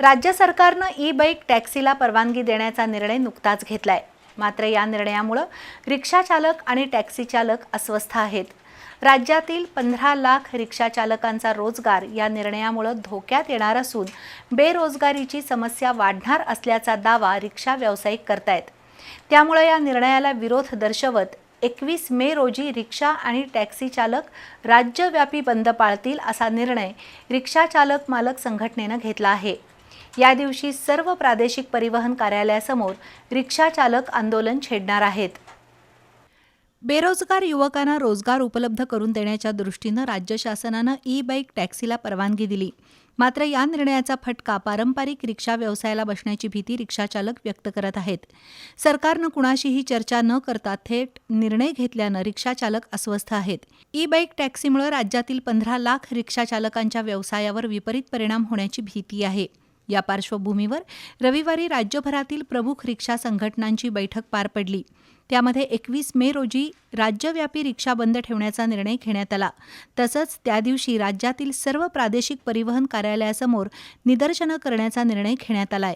राज्य सरकारनं e bike टॅक्सीला परवानगी देण्याचा निर्णय नुकताच घेतलाय. मात्र या निर्णयामुळं रिक्षा चालक आणि टॅक्सी चालक अस्वस्थ आहेत. राज्यातील पंधरा लाख रिक्षा चालकांचा रोजगार या निर्णयामुळं धोक्यात येणार असून बेरोजगारीची समस्या वाढणार असल्याचा दावा रिक्षा व्यावसायिक करतायत. त्यामुळे या निर्णयाला विरोध दर्शवत एकवीस मे रोजी रिक्षा आणि टॅक्सी चालक राज्यव्यापी बंद पाळतील असा निर्णय रिक्षा चालक मालक संघटनेनं घेतला आहे. या दिवशी सर्व प्रादेशिक परिवहन कार्यालयासमोर रिक्षा चालक आंदोलन छेडणार आहेत. बेरोजगार युवकांना रोजगार उपलब्ध करून देण्याच्या दृष्टीनं राज्य शासनानं ई बाईक टॅक्सीला परवानगी दिली. मात्र या निर्णयाचा फटका पारंपरिक रिक्षा व्यवसायाला बसण्याची भीती रिक्षाचालक व्यक्त करत आहेत. सरकारनं कुणाशीही चर्चा न करता थेट निर्णय घेतल्यानं रिक्षाचालक अस्वस्थ आहेत. ई बाईक टॅक्सीमुळे राज्यातील पंधरा लाख रिक्षाचालकांच्या व्यवसायावर विपरीत परिणाम होण्याची भीती आहे. या पार्श्वभूमीवर रविवारी राज्यभरातील प्रमुख रिक्षा संघटनांची बैठक पार पडली. त्यामध्ये एकवीस मे रोजी राज्यव्यापी रिक्षा बंद ठेवण्याचा निर्णय घेण्यात आला. तसंच त्या दिवशी राज्यातील सर्व प्रादेशिक परिवहन कार्यालयासमोर निदर्शनं करण्याचा निर्णय घेण्यात आलाय.